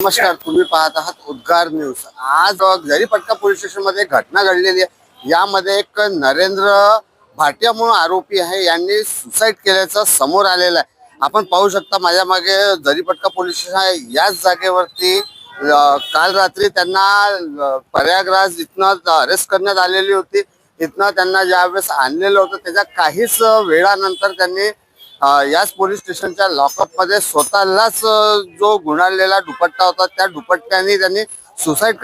नमस्कार तुम्ही पाहत आहात उद्गार न्यूज. आज जरीपटका पोलीस स्टेशनमध्ये घटना घडलेली आहे. यामध्ये एक नरेंद्र भाटिया म्हणून आरोपी आहे. यांनी सुसाईड केल्याचं समोर आलेलं आहे. आपण पाहू शकता माझ्या मागे जरीपटका पोलीस स्टेशन आहे याच जागेवरती काल रात्री त्यांना प्रयागराज इथनं अरेस्ट करण्यात आलेली होती. इथनं त्यांना ज्यावेळेस आणलेलं होतं त्याच्या काहीच वेळानंतर त्यांनी याच पोलीस स्टेशनच्या लॉकअपमध्ये स्वतःलाच जो गुणाळलेला दुपट्टा होता त्या दुपट्ट्याने त्यांनी सुसाईड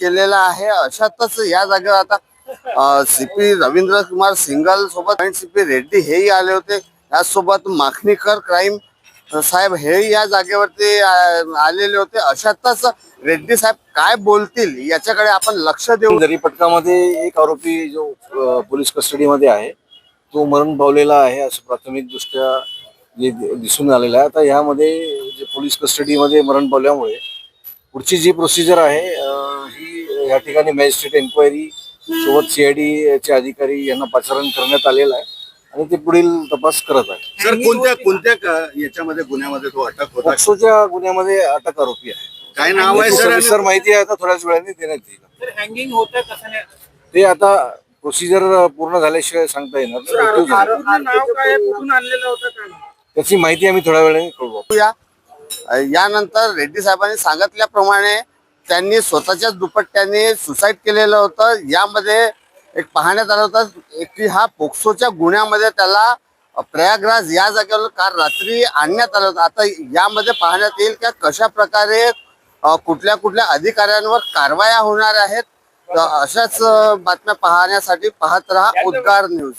केलेला आहे. अशातच या जागेवर आता सीपी रवींद्र कुमार सिंगल सोबत सीपी रेड्डी हेही आले होते. याचसोबत माखणीकर क्राईम साहेब हेही या जागेवरती आलेले होते. अशातच रेड्डी साहेब काय बोलतील याच्याकडे आपण लक्ष देऊ. दरीपटकामध्ये एक आरोपी जो पोलीस कस्टडीमध्ये आहे तो मरण पावलेला आहे असं प्राथमिक दृष्ट्या जे दिसून आलेलं आहे. आता ह्यामध्ये जे पोलीस कस्टडीमध्ये मरण पावल्यामुळे पुढची जी प्रोसिजर आहे ही या ठिकाणी मॅजिस्ट्रेट एन्क्वायरी सोबत सीआयडी चे अधिकारी यांना पाचारण करण्यात आलेलं आहे आणि ते पुढील तपास करत आहे सर कोणत्या कोणत्या क- याच्यामध्ये गुन्ह्यामध्ये तो अटक होता पॉक्सोच्या गुन्ह्यामध्ये अटक आरोपी आहे. काय नाव आहे सर? माहिती आहे आता थोड्याच वेळाने देण्यात येईल. तर हँगिंग होतं कसं नाही? ते आता प्रोसिजर पूर्ण झाल्याशिवाय सांगता येणार नाही. मृत्यू झाला. पूर्ण नाव काय? कुठून आणलेलं होतं काय त्याची माहिती आम्ही थोड्या वेळाने या. यानंतर रेड्डी साहेबांनी सांगितल्याप्रमाणे त्यांनी स्वतःच्याच दुपट्ट्याने सुसाईड केलेलं होतं. यामध्ये एक पाहण्यात आलं होतं की हा पोक्सोच्या गुन्ह्यामध्ये त्याला प्रयागराज या जागेवर काल रात्री आणण्यात आलं होतं. आता यामध्ये पाहण्यात येईल की कशा प्रकारे अ, कुठल्या कुठल्या अधिकाऱ्यांवर कारवाया होणार आहेत? तर अशाच बातम्या पाहण्यासाठी पाहत राहा उद्गार न्यूज.